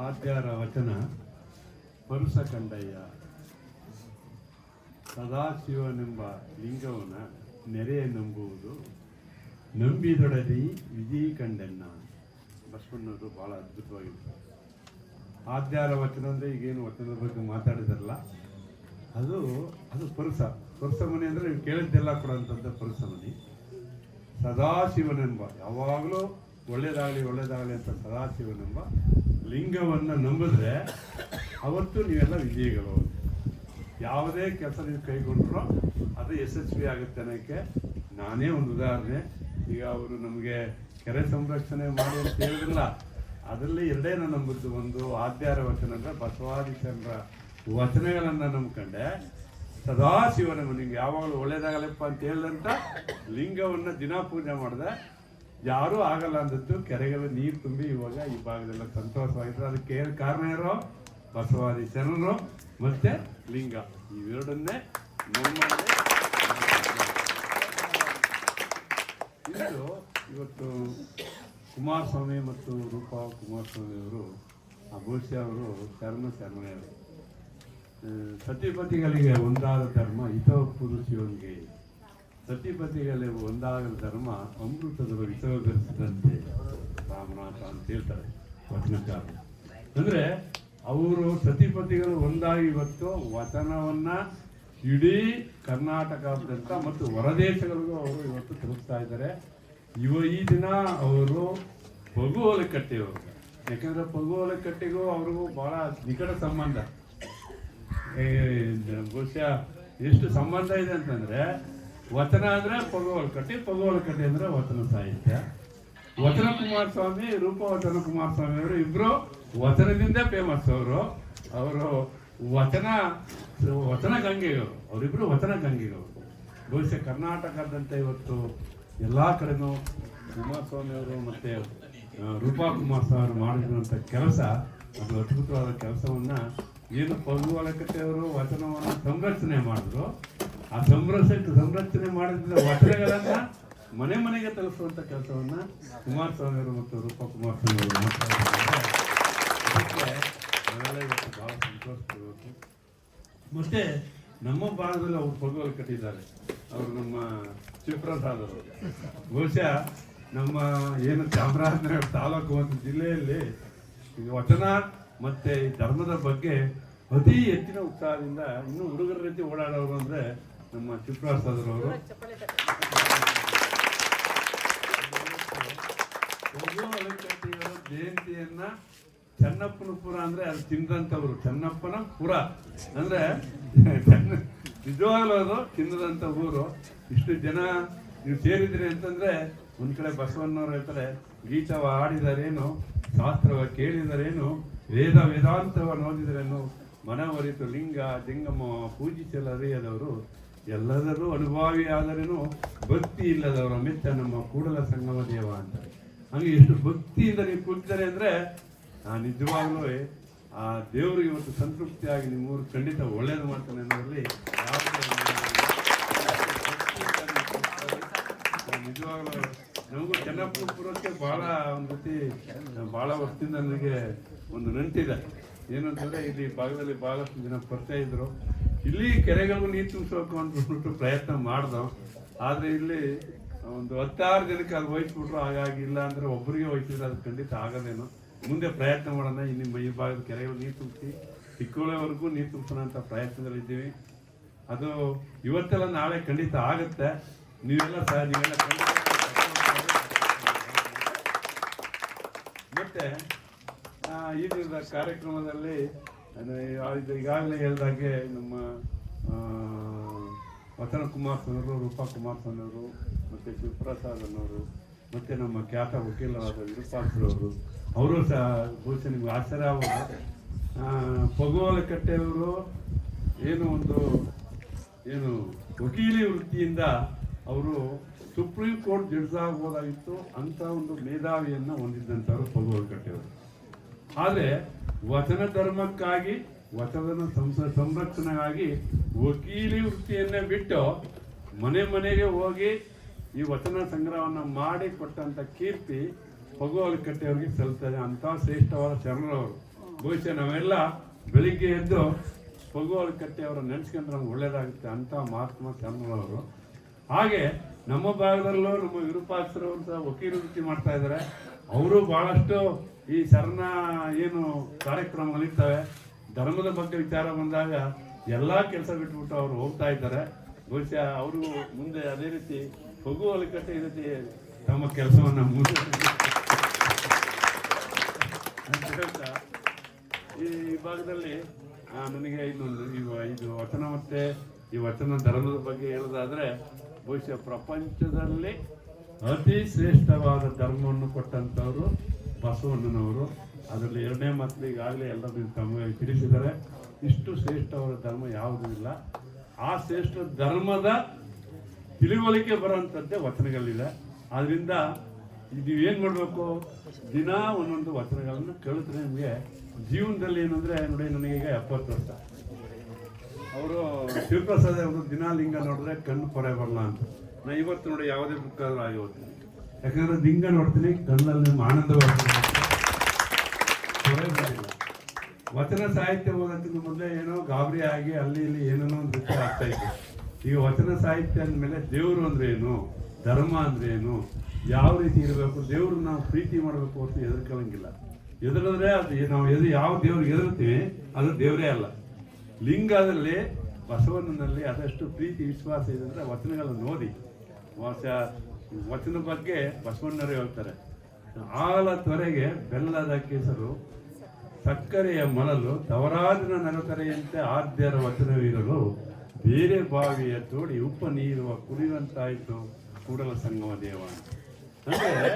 ಆದ್ಯಾರ ವಚನ ಪರುಸ ಕಂಡಯ್ಯ ಸದಾಶಿವನೆಂಬ ಲಿಂಗವನ ನೆರೆಯ ನಂಬುವುದು ನಂಬಿದೊಡದಿ ವಿಜಯ ಕಂಡೆನ್ನ. ಬಸವಣ್ಣವರು ಭಾಳ ಅದ್ಭುತವಾಗಿತ್ತು. ಆದ್ಯಾರ ವಚನ ಅಂದರೆ ಈಗೇನು ವಚನದ ಬಗ್ಗೆ ಮಾತಾಡಿದಾರಲ್ಲ? ಅದು ಅದು ಪರುಸ ಪರುಸ ಮನೆ ಅಂದರೆ ನೀವು ಕೇಳಿದ್ದೆಲ್ಲ ಕೊಡೋಂಥದ್ದು ಪರುಸ ಮನೆ. ಸದಾಶಿವನೆಂಬ, ಯಾವಾಗಲೂ ಒಳ್ಳೇದಾಗಲಿ ಒಳ್ಳೇದಾಗಲಿ ಅಂತ ಸದಾಶಿವನೆಂಬ ಲಿಂಗವನ್ನು ನಂಬಿದ್ರೆ ಅವತ್ತು ನೀವೆಲ್ಲ ವಿಜಯಿಗಳು. ಯಾವುದೇ ಕೆಲಸ ನೀವು ಕೈಗೊಂಡ್ರು ಅದು ಯಶಸ್ವಿ ಆಗುತ್ತೆ ಅನ್ನೋಕ್ಕೆ ನಾನೇ ಒಂದು ಉದಾಹರಣೆ. ಈಗ ಅವರು ನಮಗೆ ಕೆರೆ ಸಂರಕ್ಷಣೆ ಮಾಡಿ ಅಂತ ಹೇಳಿದ್ರಲ್ಲ, ಅದರಲ್ಲಿ ಎರಡೇ ನಾನು ನಂಬಿದ್ದು. ಒಂದು ಆದ್ಯಾರ ವಚನ ಅಂದ್ರೆ ಬಸವಾದಿಚಂದ್ರ ವಚನಗಳನ್ನು ನಂಬ್ಕೊಂಡೆ. ಸದಾಶಿವನ ನಿಮ್ಗೆ ಯಾವಾಗಲೂ ಒಳ್ಳೇದಾಗಲಪ್ಪ ಅಂತ ಹೇಳಿದಂತ ಲಿಂಗವನ್ನ ದಿನ ಪೂಜೆ ಮಾಡಿದೆ. ಯಾರೂ ಆಗಲ್ಲ ಅಂದದ್ದು ಕೆರೆಗಳ ನೀರು ತುಂಬಿ ಇವಾಗ ಈ ಭಾಗದಲ್ಲ ಸಂತೋಷವಾಗಿದ್ರು. ಅದಕ್ಕೆ ಏನು ಕಾರಣ ಯಾರೋ ಬಸವಾದಿ ಶರಣರು ಮತ್ತೆ ಲಿಂಗ. ಇವೆರಡನ್ನೇ ನಮ್ಮ ಇವತ್ತು ಕುಮಾರಸ್ವಾಮಿ ಮತ್ತು ರೂಪಾ ಕುಮಾರಸ್ವಾಮಿ ಅವರು ಆ ಬಹುಶಃ ಅವರು ಶರಣ ಶರಣೆಯವರು ಸತಿಪತಿಗಳಿಗೆ ಒಂದಾದ ಧರ್ಮ ಹಿತವ ಪುರುಷಿಯೊಂದಿಗೆ ಸತಿಪತಿಗಳಿಗೆ ಒಂದಾಗಲು ಧರ್ಮ ಅಮೃತದ ವಿಸರ್ಜಿಸಿದಂತೆ ರಾಮನಾಥ ಅಂತ ಹೇಳ್ತಾರೆ ವಚನಕಾರ ಅಂದ್ರೆ ಅವರು ಸತಿಪತಿಗಳು ಒಂದಾಗಿ ಇವತ್ತು ವಚನವನ್ನು ಇಡೀ ಕರ್ನಾಟಕದಾದ್ಯಂತ ಮತ್ತು ಹೊರದೇಶಗಳಿಗೂ ಅವರು ಇವತ್ತು ತಿಳಿಸ್ತಾ ಇದ್ದಾರೆ. ಇವ ಈ ದಿನ ಅವರು ಪಗುವಲಕಟ್ಟೆಯವರು ಯಾಕಂದ್ರೆ ಪಗುವಲಕಟ್ಟೆಗೂ ಅವ್ರಿಗೂ ಬಹಳ ನಿಕಟ ಸಂಬಂಧ. ಬಹುಶಃ ಎಷ್ಟು ಸಂಬಂಧ ಇದೆ ಅಂತಂದ್ರೆ ವಚನ ಅಂದ್ರೆ ಪಗೋವಲಕಟ್ಟಿ ಕಟ್ಟಿ ಅಂದ್ರೆ ವಚನ ಸಾಹಿತ್ಯ. ವಚನ ಕುಮಾರಸ್ವಾಮಿ, ರೂಪ ವಚನ ಕುಮಾರಸ್ವಾಮಿ ಅವರು ಇಬ್ರು ವಚನದಿಂದ ಫೇಮಸ್ ಅವರು. ಅವರು ವಚನ ವಚನ ಗಂಗೆಯವರು. ಅವರಿಬ್ರು ವಚನ ಗಂಗೆಯವರು. ಬಹುಶಃ ಕರ್ನಾಟಕದಂತೆ ಇವತ್ತು ಎಲ್ಲಾ ಕಡೆನೂ ಕುಮಾರಸ್ವಾಮಿ ಅವರು ಮತ್ತೆ ರೂಪಾ ಕುಮಾರಸ್ವಾಮಿ ಅವರು ಮಾಡಿದಂಥ ಕೆಲಸ ಅದು ಅದ್ಭುತವಾದ ಕೆಲಸವನ್ನ ಏನು ಅವರು ವಚನವನ್ನು ಸಂರಕ್ಷಣೆ ಮಾಡಿದ್ರು. ಆ ಸಂರಕ್ಷ ಸಂರಕ್ಷಣೆ ಮಾಡಿದ ವಚನಗಳನ್ನ ಮನೆ ಮನೆಗೆ ತಲುಪಿಸುವಂತ ಕೆಲಸವನ್ನ ಕುಮಾರಸ್ವಾಮಿ ಅವರು ಮತ್ತು ರೂಪಾ ಕುಮಾರಸ್ವಾಮಿ ಅವರು ಪಡಬೇಕು ಮತ್ತೆ ನಮ್ಮ ಭಾಗದಲ್ಲಿ ಅವರು ಪಗುವಲು ಕಟ್ಟಿದ್ದಾರೆ. ಅವರು ನಮ್ಮ ಶಿವಪ್ರಸಾದ್ ಅವರು. ಬಹುಶಃ ನಮ್ಮ ಏನು ಚಾಮರಾಜನಗರ ತಾಲೂಕು ಮತ್ತು ಜಿಲ್ಲೆಯಲ್ಲಿ ವಚನ ಮತ್ತೆ ಧರ್ಮದ ಬಗ್ಗೆ ಅತಿ ಹೆಚ್ಚಿನ ಉತ್ಸಾಹದಿಂದ ಇನ್ನೂ ಹುಡುಗರ ರೀತಿ ಓಡಾಡೋರು ಅಂದ್ರೆ ನಮ್ಮ ಶಿವಪ್ರಸಾದ್ ಅವರು ಜಯಂತಿಯನ್ನ ಚನ್ನಪ್ಪನ ಪುರ ಅಂದ್ರೆ ಅದು ತಿಂದಂತವ್ರು ಚನ್ನಪ್ಪನ ಪುರ. ಅಂದ್ರೆ ನಿಜವಾಗ್ಲೂ ಅದು ಊರು. ಇಷ್ಟು ಜನ ನೀವು ಸೇರಿದ್ರಿ ಅಂತಂದ್ರೆ ಒಂದ್ ಕಡೆ ಬಸವಣ್ಣವ್ರು ಹೇಳ್ತಾರೆ, ಗೀತವ ಆಡಿದರೇನು ಶಾಸ್ತ್ರವ ಕೇಳಿದರೇನು, ವೇದ ವೇದಾಂತವ ನೋಡಿದರೇನು, ಮನವರಿತು ಲಿಂಗ ಜಂಗಮ ಪೂಜಿಸಲರಿಯದವರು ಎಲ್ಲದರೂ ಅನುಭಾವಿ ಆದರೇನು ಭಕ್ತಿ ಇಲ್ಲದವರ ಮೆಚ್ಚ ನಮ್ಮ ಕೂಡಲ ಸಂಗಮ ದೇವ ಅಂತಾರೆ. ಹಂಗೆ ಎಷ್ಟು ಭಕ್ತಿಯಿಂದ ನೀವು ಕೂತಿದ್ದಾರೆ ಅಂದರೆ ನಾನು ನಿಜವಾಗ್ಲೂ, ಆ, ದೇವರು ಇವತ್ತು ಸಂತೃಪ್ತಿಯಾಗಿ ನಿಮ್ಮೂರು ಖಂಡಿತ ಒಳ್ಳೇದು ಮಾಡ್ತಾನೆ ಅನ್ನೋದ್ರಲ್ಲಿ ನಿಜವಾಗಲೂ ನಮಗೂ ಚೆನ್ನಪ್ಪಪುರಕ್ಕೆ ಭಾಳ ಒಂದು ರೀತಿ ಭಾಳ ವರ್ಷದಿಂದ ನನಗೆ ಒಂದು ನಂಟಿದೆ. ಏನಂತಂದರೆ, ಇಲ್ಲಿ ಭಾಗದಲ್ಲಿ ಭಾಳಷ್ಟು ಜನ ಪರಿಚಯ ಇದ್ರು. ಇಲ್ಲಿ ಕೆರೆಗಳಿಗೂ ನೀರು ತುಂಬಿಸ್ಬೇಕು ಅಂದ್ಬಿಟ್ಟು ಪ್ರಯತ್ನ ಮಾಡ್ದೋ, ಆದರೆ ಇಲ್ಲಿ ಒಂದು ಹತ್ತಾರು ಜನಕ್ಕೆ ಅದು ವಹಿಸ್ಬಿಟ್ರು ಹಾಗಾಗಿ ಇಲ್ಲ ಅಂದರೆ ಒಬ್ಬರಿಗೆ ವಹಿಸಿದ್ರೆ ಅದು ಖಂಡಿತ ಆಗದೇನೋ. ಮುಂದೆ ಪ್ರಯತ್ನ ಮಾಡೋಣ, ಇನ್ನು ಈ ಭಾಗದ ಕೆರೆಗಳು ನೀರು ತುಂಬಿಸಿ ಚಿಕ್ಕೋಳೆವರೆಗೂ ನೀರು ತುಂಬಿಸೋಣ ಅಂತ ಪ್ರಯತ್ನದಲ್ಲಿದ್ದೀವಿ. ಅದು ಇವತ್ತೆಲ್ಲ ನಾಳೆ ಖಂಡಿತ ಆಗುತ್ತೆ. ನೀವೆಲ್ಲ ಸಹ, ನೀವೆಲ್ಲ ಮತ್ತೆ ಈ ದಿನದ ಕಾರ್ಯಕ್ರಮದಲ್ಲಿ ಈಗಾಗಲೇ ಹೇಳಿದಾಗೆ ನಮ್ಮ ವತನ ಕುಮಾರ್ ಸ್ವಾಮಿಯವರು ರೂಪಾ ಕುಮಾರ್ ಅವರು ಮತ್ತು ಶಿವಪ್ರಸಾದ್ ಅನ್ನೋರು, ಮತ್ತೆ ನಮ್ಮ ಖ್ಯಾತ ವಕೀಲರಾದ ವಿರೂಪಾಕ್ಷರವರು, ಅವರು ಸಹ ಬಹುಶಃ ನಿಮ್ಗೆ ಆಶ್ಚರ್ಯ ಪಗೋಲ ಕಟ್ಟೆಯವರು ಏನು ಒಂದು, ಏನು ವಕೀಲಿ ವೃತ್ತಿಯಿಂದ ಅವರು ಸುಪ್ರೀಂ ಕೋರ್ಟ್ ಜಡ್ಜ್ ಆಗ್ಬೋದಾಗಿತ್ತು ಅಂತ ಒಂದು ಮೇಧಾವಿಯನ್ನು ಹೊಂದಿದ್ದಂಥವ್ರು ಪಗೋಲಕಟ್ಟೆಯವರು ಆದರೆ ವಚನ ಧರ್ಮಕ್ಕಾಗಿ ವಚನ ಸಂಸ, ಸಂರಕ್ಷಣೆಗಾಗಿ ವಕೀಲಿ ವೃತ್ತಿಯನ್ನೇ ಬಿಟ್ಟು ಮನೆ ಮನೆಗೆ ಹೋಗಿ ಈ ವಚನ ಸಂಗ್ರಹವನ್ನು ಮಾಡಿ ಕೊಟ್ಟಂತ ಕೀರ್ತಿ ಕಟ್ಟೆಯವರಿಗೆ ಸಲ್ತದೆ. ಅಂತ ಶ್ರೇಷ್ಠವಾದ ಶರಣರವರು. ಬಹುಶಃ ನಾವೆಲ್ಲ ಬೆಳಿಗ್ಗೆ ಎದ್ದು ಪಗುವಲ್ ಕಟ್ಟಿ ಅವರ ನೆನೆಸ್ಕೊಂಡ್ರೆ ನಮ್ಗೆ ಒಳ್ಳೇದಾಗುತ್ತೆ ಅಂತ ಮಹಾತ್ಮ ಶರಣರವರು. ಹಾಗೆ ನಮ್ಮ ಭಾಗದಲ್ಲೂ ನಮ್ಮ ವಿರೂಪಾಕ್ಷರು ಅಂತ ವಕೀಲ ವೃತ್ತಿ ಮಾಡ್ತಾ ಇದ್ದಾರೆ. ಅವರು ಬಹಳಷ್ಟು ಈ ಶರಣ ಏನು ಕಾರ್ಯಕ್ರಮಗಳಿರ್ತವೆ ಧರ್ಮದ ಬಗ್ಗೆ ವಿಚಾರ ಬಂದಾಗ ಎಲ್ಲ ಕೆಲಸ ಬಿಟ್ಬಿಟ್ಟು ಅವರು ಹೋಗ್ತಾ ಇದ್ದಾರೆ. ಬಹುಶಃ ಅವರು ಮುಂದೆ ಅದೇ ರೀತಿ ಹೋಗುವ ಅಲಿಕಟ್ಟೆ ಈ ರೀತಿ ತಮ್ಮ ಕೆಲಸವನ್ನು ಮುಂದೆ ಅಂತ ಈ ಭಾಗದಲ್ಲಿ ನನಗೆ ಇನ್ನೊಂದು ಇದು ವಚನ ಮತ್ತೆ ಈ ವಚನ ಧರ್ಮದ ಬಗ್ಗೆ ಹೇಳೋದಾದ್ರೆ, ಬಹುಶಃ ಪ್ರಪಂಚದಲ್ಲಿ ಅತಿ ಶ್ರೇಷ್ಠವಾದ ಧರ್ಮವನ್ನು ಕೊಟ್ಟಂತವರು ಬಸವಣ್ಣನವರು. ಅದರಲ್ಲಿ ಎರಡನೇ ಮಾತು ಈಗಾಗಲೇ ಎಲ್ಲರೂ ತಮಗೆ ತಿಳಿಸಿದ್ದಾರೆ. ಇಷ್ಟು ಶ್ರೇಷ್ಠವಾದ ಧರ್ಮ ಯಾವುದೂ ಇಲ್ಲ. ಆ ಶ್ರೇಷ್ಠ ಧರ್ಮದ ತಿಳಿವಳಿಕೆ ಬರುವಂಥದ್ದೇ ವಚನಗಳಿದೆ ಆದ್ದರಿಂದ ಇದು ಏನು ಮಾಡಬೇಕು? ದಿನ ಒಂದೊಂದು ವಚನಗಳನ್ನು ಕೇಳಿದ್ರೆ ನಿಮಗೆ. ಜೀವನದಲ್ಲಿ ಏನಂದರೆ ನೋಡಿ ನನಗೆ ಈಗ ಎಪ್ಪತ್ತು ವರ್ಷ. ಅವರು ಶಿವಪ್ರಸಾದ್ ಅವರು ದಿನ ಲಿಂಗ ನೋಡಿದ್ರೆ ಕಣ್ಣು ಪೊರೆ ಬರಲ್ಲ ಅಂತ. ನಾ ಇವತ್ತು ನೋಡಿ ಯಾವುದೇ ಬುಕ್ ಆಗಿ ಓದ್ತೀನಿ ಯಾಕಂದ್ರೆ ಲಿಂಗ ನೋಡ್ತೀನಿ, ಕಣ್ಣಲ್ಲಿ ನಿಮ್ಮ. ವಚನ ಸಾಹಿತ್ಯ ಓದೋದಕ್ಕಿಂತ ಮೊದಲೇ ಏನೋ ಗಾಬರಿ ಆಗಿ ಅಲ್ಲಿ ಇಲ್ಲಿ ಏನೇನೋ ಒಂದು ವಿಷಯ ಆಗ್ತಾ ಇತ್ತು ಈ ವಚನ ಸಾಹಿತ್ಯ ಅಂದಮೇಲೆ ದೇವರು ಅಂದ್ರೆ ಏನು? ಧರ್ಮ ಅಂದ್ರೆ ಏನು? ಯಾವ ರೀತಿ ಇರಬೇಕು? ದೇವ್ರು ನಾವು ಪ್ರೀತಿ ಮಾಡಬೇಕು ಅಂತ ಎದುರ್ಕೊಳ್ಳಂಗಿಲ್ಲ ಎದುರಿದ್ರೆ ಅದು ನಾವು ಎದು ಯಾವ ದೇವ್ರಿಗೆ ಎದುರ್ತೀವಿ ಅದು ದೇವರೇ ಅಲ್ಲ. ಲಿಂಗದಲ್ಲಿ ಬಸವಣ್ಣನಲ್ಲಿ ಅದಷ್ಟು ಪ್ರೀತಿ, ವಿಶ್ವಾಸ ಇದೆ ಅಂದರೆ ವಚನಗಳನ್ನು ಓದಿ ವಾಸ, ವಚನ ಬಗ್ಗೆ ಬಸವಣ್ಣರೇ ಹೇಳ್ತಾರೆ. ಆಲ ತೊರೆಗೆ ಬೆಲ್ಲದ ಕೇಸರು, ಸಕ್ಕರೆಯ ಮನಲು ತವರಾಜಿನ ನರಕರೆಯಂತೆ ಆದ್ಯರ ವಚನವಿರಲು ಬೇರೆ ಬಾವಿಯ ತೋಡಿ ಉಪ್ಪ ನೀರುವ ಕುಡಿಯುವಂತಾಯಿತು ಕೂಡಲ ಸಂಗಮ ದೇವ ಅಂದರೆ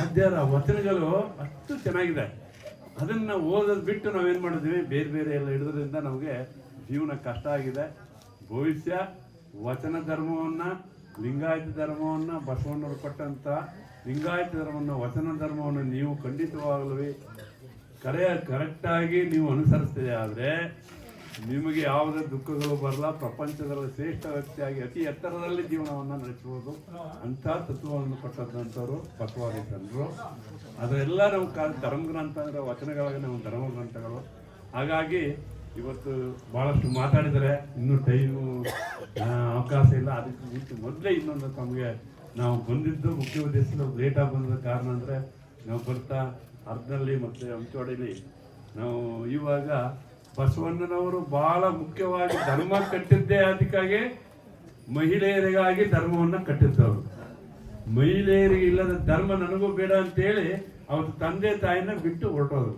ಆದ್ಯರ ವಚನಗಳು ಅಷ್ಟು ಚೆನ್ನಾಗಿದೆ. ಅದನ್ನು ಓದೋದು ಬಿಟ್ಟು ನಾವೇನು ಮಾಡಿದ್ವಿ? ಬೇರೆ ಬೇರೆ ಎಲ್ಲ ಹಿಡಿದ್ರಿಂದ ನಮಗೆ ಜೀವನ ಕಷ್ಟ ಆಗಿದೆ. ಭವಿಷ್ಯ, ವಚನ ಧರ್ಮವನ್ನು, ಲಿಂಗಾಯತ ಧರ್ಮವನ್ನು ಬಸವಣ್ಣವರು ಕೊಟ್ಟಂತ ಲಿಂಗಾಯತ ಧರ್ಮವನ್ನು, ವಚನ ಧರ್ಮವನ್ನು ನೀವು ಖಂಡಿತವಾಗಲೂ ಕರೆ ಕರೆಕ್ಟಾಗಿ ನೀವು ಅನುಸರಿಸ್ತೀರಿ. ಆದರೆ ನಿಮಗೆ ಯಾವುದೇ ದುಃಖಗಳು ಬರಲ್ಲ. ಪ್ರಪಂಚದಲ್ಲಿ ಶ್ರೇಷ್ಠ ವ್ಯಕ್ತಿಯಾಗಿ ಅತಿ ಎತ್ತರದಲ್ಲಿ ಜೀವನವನ್ನು ನಡೆಸಬಹುದು ಅಂತ ತತ್ವವನ್ನು ಕೊಟ್ಟದ್ದಂಥವ್ರು ಬಸವಾದಿ ಜನರು ಅದೆಲ್ಲ ನಾವು ಕ ಧರ್ಮ ಗ್ರಂಥ ಅಂದರೆ ವಚನಗಳಾಗಿ ಧರ್ಮ ಗ್ರಂಥಗಳು ಹಾಗಾಗಿ ಇವತ್ತು ಬಹಳಷ್ಟು ಮಾತಾಡಿದರೆ ಇನ್ನೂ ಟೈಮು ಅವಕಾಶ ಇಲ್ಲ. ಅದಕ್ಕೆ ಮುಂಚೆ ಮೊದಲೇ ಇನ್ನೊಂದು ತಮಗೆ ನಾವು ಬಂದಿದ್ದು ಮುಖ್ಯ ಉದ್ದೇಶ ಲೇಟಾಗಿ ಬಂದ ಕಾರಣ ಅಂದರೆ ನಾವು ಬರ್ತಾ ಅರ್ಧದಲ್ಲಿ ಮತ್ತು ಅಂಚೋಡಿಲಿ ನಾವು ಇವಾಗ ಬಸವಣ್ಣನವರು ಬಹಳ ಮುಖ್ಯವಾಗಿ ಧರ್ಮ ಕಟ್ಟಿದ್ದೇ ಅದಕ್ಕಾಗಿ ಮಹಿಳೆಯರಿಗಾಗಿ ಧರ್ಮವನ್ನು ಕಟ್ಟಿದ್ದವರು. ಮಹಿಳೆಯರಿಗೆ ಇಲ್ಲದ ಧರ್ಮ ನನಗೂ ಬೇಡ ಅಂತೇಳಿ ಅವ್ರ ತಂದೆ ತಾಯಿನ ಬಿಟ್ಟು ಹೊರಟೋರು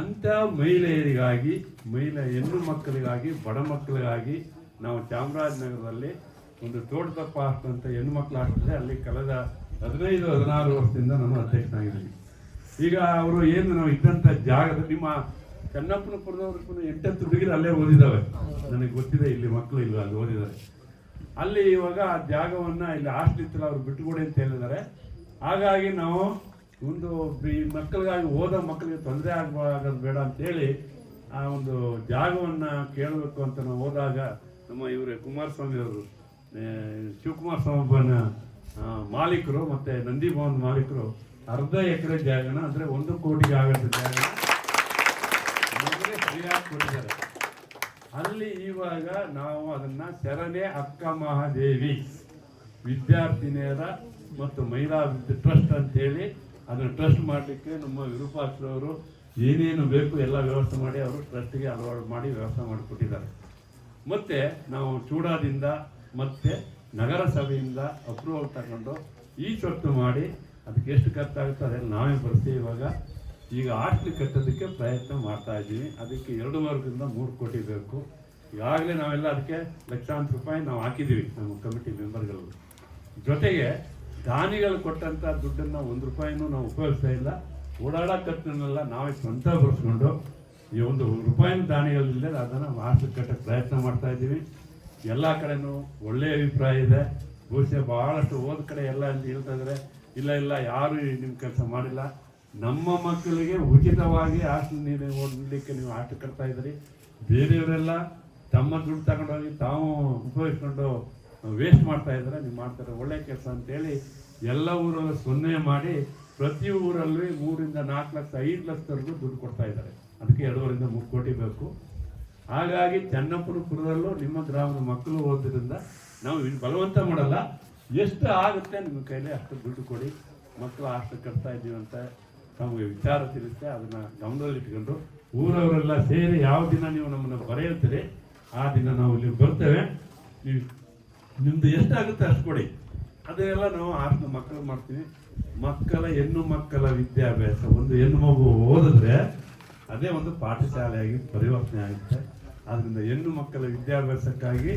ಅಂತ ಮಹಿಳೆಯರಿಗಾಗಿ, ಮಹಿಳೆ ಹೆಣ್ಣು ಮಕ್ಕಳಿಗಾಗಿ, ಬಡ ಮಕ್ಕಳಿಗಾಗಿ ನಾವು ಚಾಮರಾಜನಗರದಲ್ಲಿ ಒಂದು ತೋಟದಪ್ಪ ಹಾಸ್ಟೆಲ್ ಅಂತ ಹೆಣ್ಣು ಮಕ್ಕಳು ಆಗ್ತದೆ ಅಲ್ಲಿ ಕಳೆದ ಹದಿನೈದು, ಹದಿನಾರು ವರ್ಷದಿಂದ ನಾನು ಅಧ್ಯಕ್ಷನಾಗಿದ್ದೀನಿ ಈಗ ಅವರು ಏನು ನಾವು ಇದ್ದಂಥ ಜಾಗದ ನಿಮ್ಮ ಚನ್ನಪ್ಪನಪುರದವ್ರು ಎಂಟತ್ತು ಡಿಗ್ರಿ ಅಲ್ಲೇ ಓದಿದ್ದಾವೆ ನನಗೆ ಗೊತ್ತಿದೆ ಇಲ್ಲಿ ಮಕ್ಕಳು ಇಲ್ಲ ಅಲ್ಲಿ ಓದಿದ್ದಾರೆ ಅಲ್ಲಿ ಇವಾಗ ಆ ಜಾಗವನ್ನು ಇಲ್ಲಿ ಹಾಸ್ಟ್ಲಿತ್ತಲ್ಲ ಅವ್ರು ಬಿಟ್ಟುಕೊಡಿ ಅಂತ ಹೇಳಿದ್ದಾರೆ. ಹಾಗಾಗಿ ನಾವು ಒಂದು ಈ ಮಕ್ಕಳಿಗಾಗಿ ಹೋದ ಮಕ್ಕಳಿಗೆ ತೊಂದರೆ ಆಗಬಾರ್ದು ಬೇಡ ಅಂತ ಹೇಳಿ ಆ ಒಂದು ಜಾಗವನ್ನು ಕೇಳಬೇಕು ಅಂತ ನಾವು ಹೋದಾಗ ನಮ್ಮ ಇವರೇ ಕುಮಾರಸ್ವಾಮಿ ಅವರು ಶಿವಕುಮಾರ್ ಸ್ವಾಮಿನ ಮಾಲೀಕರು ಮತ್ತು ನಂದಿ ಭವನ್ ಮಾಲೀಕರು ಅರ್ಧ ಎಕರೆ ಜಾಗನ ಅಂದರೆ ಒಂದು ಕೋಟಿ ಆಗಂತ ಜಾಗ ಸರಿಯಾಗಿ ಕೊಟ್ಟಿದ್ದಾರೆ. ಅಲ್ಲಿ ಇವಾಗ ನಾವು ಅದನ್ನ ಶರಣೆ ಅಕ್ಕ ಮಹಾದೇವಿ ವಿದ್ಯಾರ್ಥಿನಿಯರ ಮತ್ತು ಮಹಿಳಾ ಟ್ರಸ್ಟ್ ಅಂತ ಹೇಳಿ ಅದನ್ನ ಟ್ರಸ್ಟ್ ಮಾಡಲಿಕ್ಕೆ ನಮ್ಮ ವಿರೂಪಾಕ್ಷರವರು ಏನೇನು ಬೇಕು ಎಲ್ಲ ವ್ಯವಸ್ಥೆ ಮಾಡಿ ಅವರು ಟ್ರಸ್ಟ್ಗೆ ಅಲವಾಡು ಮಾಡಿ ವ್ಯವಸ್ಥೆ ಮಾಡಿಕೊಟ್ಟಿದ್ದಾರೆ. ಮತ್ತೆ ನಾವು ಚೂಡಾದಿಂದ ಮತ್ತೆ ನಗರಸಭೆಯಿಂದ ಅಪ್ರೂವಲ್ ತಗೊಂಡು ಈ ಸ್ವತ್ತು ಮಾಡಿ ಅದಕ್ಕೆ ಎಷ್ಟು ಖರ್ಚಾಗುತ್ತೆ ಅದೆಲ್ಲ ನಾವೇ ಬರ್ತೀವಿ ಇವಾಗ. ಈಗ ಹಾಸ್ಟೆಲ್ ಕಟ್ಟೋದಕ್ಕೆ ಪ್ರಯತ್ನ ಮಾಡ್ತಾ ಇದ್ದೀವಿ. ಅದಕ್ಕೆ ಎರಡು ವರ್ಗದಿಂದ ಮೂರು ಕೋಟಿ ಬೇಕು. ಈಗಾಗಲೇ ನಾವೆಲ್ಲ ಅದಕ್ಕೆ ಲಕ್ಷಾಂತರ ರೂಪಾಯಿ ನಾವು ಹಾಕಿದ್ದೀವಿ ನಮ್ಮ ಕಮಿಟಿ ಮೆಂಬರ್ಗಳು ಜೊತೆಗೆ ದಾನಿಗಳು ಕೊಟ್ಟಂತ ದುಡ್ಡನ್ನ ಒಂದು ರೂಪಾಯಿನೂ ನಾವು ಉಪಯೋಗಿಸ್ತಾ ಇಲ್ಲ. ಓಡಾಡೋ ಖರ್ಚನ್ನೆಲ್ಲ ನಾವೇ ಸ್ವಂತ ಬರ್ಸ್ಕೊಂಡು ಈ ಒಂದು ರೂಪಾಯಿನ ದಾನಿಗಳಿಲ್ಲದೆ ಅದನ್ನು ಹಾಸ್ಟೆಲ್ ಕಟ್ಟಕ್ಕೆ ಪ್ರಯತ್ನ ಮಾಡ್ತಾ ಇದ್ದೀವಿ. ಎಲ್ಲ ಕಡೆನೂ ಒಳ್ಳೆಯ ಅಭಿಪ್ರಾಯ ಇದೆ. ಬಹುಶಃ ಭಾಳಷ್ಟು ಹೋದ ಕಡೆ ಎಲ್ಲ ಅಂತ ಹೇಳ್ತಾ ಇದ್ದಾರೆ. ಇಲ್ಲ ಇಲ್ಲ, ಯಾರು ನಿಮ್ಮ ಕೆಲಸ ಮಾಡಿಲ್ಲ. ನಮ್ಮ ಮಕ್ಕಳಿಗೆ ಉಚಿತವಾಗಿ ಹಾಸ್ಟೆಲ್ ನೀರು ನೀಡಲಿಕ್ಕೆ ನೀವು ಆಟ ಕಟ್ತಾ ಇದ್ದೀರಿ. ಬೇರೆಯವರೆಲ್ಲ ತಮ್ಮ ದುಡ್ಡು ತಗೊಂಡೋಗಿ ತಾವು ಉಪಯೋಗಿಸ್ಕೊಂಡು ವೇಸ್ಟ್ ಮಾಡ್ತಾ ಇದ್ದಾರೆ ನೀವು ಮಾಡ್ತಾರೆ ಒಳ್ಳೆ ಕೆಲಸ ಅಂತೇಳಿ ಎಲ್ಲ ಊರಲ್ಲೂ ಸೊನ್ನೆ ಮಾಡಿ ಪ್ರತಿ ಊರಲ್ಲಿ ಮೂರಿಂದ ನಾಲ್ಕು ಲಕ್ಷ, ಐದು ಲಕ್ಷದವರೆಗೂ ದುಡ್ಡು ಕೊಡ್ತಾ ಇದ್ದಾರೆ. ಅದಕ್ಕೆ ಎರಡೂವರಿಂದ ಮೂರು ಕೋಟಿ ಬೇಕು. ಹಾಗಾಗಿ ಚನ್ನಪುರಪುರದಲ್ಲೂ ನಿಮ್ಮ ಗ್ರಾಮದ ಮಕ್ಕಳು ಓದೋದ್ರಿಂದ ನಾವು ಇಲ್ಲಿ ಬಲವಂತ ಮಾಡಲ್ಲ. ಎಷ್ಟು ಆಗುತ್ತೆ ನಿಮ್ಮ ಕೈಲಿ ಅಷ್ಟು ದುಡ್ಡು ಕೊಡಿ. ಮಕ್ಕಳು ಅಷ್ಟು ಕಟ್ತಾ ಇದ್ದೀವಿ ಅಂತ ನಮಗೆ ವಿಚಾರ ತಿಳಿಸುತ್ತೆ ಅದನ್ನು ಗಮನದಲ್ಲಿಟ್ಕೊಂಡು ಊರವರೆಲ್ಲ ಸೇರಿ ಯಾವ ದಿನ ನೀವು ನಮ್ಮನ್ನು ಬರೆಯುತ್ತೀರಿ, ಆ ದಿನ ನಾವು ಇಲ್ಲಿ ಬರ್ತೇವೆ. ನೀವು ನಿಮ್ದು ಎಷ್ಟಾಗುತ್ತೆ ಅಷ್ಟು ಕೊಡಿ. ಅದೆಲ್ಲ ನಾವು ಆತ್ಮ ಮಕ್ಕಳು ಮಾಡ್ತೀವಿ. ಮಕ್ಕಳ ಹೆಣ್ಣು ಮಕ್ಕಳ ವಿದ್ಯಾಭ್ಯಾಸ. ಒಂದು ಹೆಣ್ಣು ಮಗು ಓದಿದ್ರೆ ಅದೇ ಒಂದು ಪಾಠಶಾಲೆಯಾಗಿ ಪರಿವರ್ತನೆ ಆಗುತ್ತೆ. ಆದ್ರಿಂದ ಹೆಣ್ಣು ಮಕ್ಕಳ ವಿದ್ಯಾಭ್ಯಾಸಕ್ಕಾಗಿ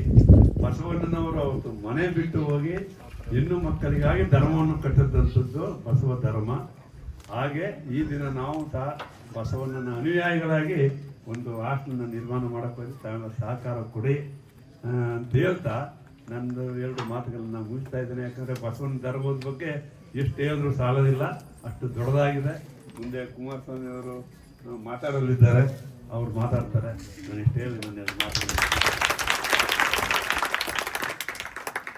ಬಸವಣ್ಣನವರು ಅವತ್ತು ಮನೆ ಬಿಟ್ಟು ಹೋಗಿ ಹೆಣ್ಣು ಮಕ್ಕಳಿಗಾಗಿ ಧರ್ಮವನ್ನು ಕಟ್ಟಿದಂಥದ್ದು ಬಸವ ಧರ್ಮ. ಹಾಗೆ ಈ ದಿನ ನಾವು ಸಹ ಬಸವಣ್ಣನ ಅನುಯಾಯಿಗಳಾಗಿ ಒಂದು ಹಾಸ್ಟೆಲ್ನ ನಿರ್ಮಾಣ ಮಾಡಕ್ಕೆ ತಾವೆಲ್ಲ ಸಹಕಾರ ಕೊಡಿ. ಅಂತ ಹೇಳ್ತಾ ನಂದು ಎರಡು ಮಾತುಗಳನ್ನ ಮುಗಿಸ್ತಾ ಇದ್ದೇನೆ. ಯಾಕಂದ್ರೆ ಬಸವನ ಧರ್ಮದ ಬಗ್ಗೆ ಎಷ್ಟು ಹೇಳಿದ್ರು ಸಾಲದಿಲ್ಲ, ಅಷ್ಟು ದೊಡ್ಡದಾಗಿದೆ. ಮುಂದೆ ಕುಮಾರಸ್ವಾಮಿ ಅವರು ಮಾತಾಡಲಿದ್ದಾರೆ, ಅವ್ರು ಮಾತಾಡ್ತಾರೆ. ನಾನು ಇಷ್ಟು ಹೇಳಿ ನಾನು ಮಾತುಗಳು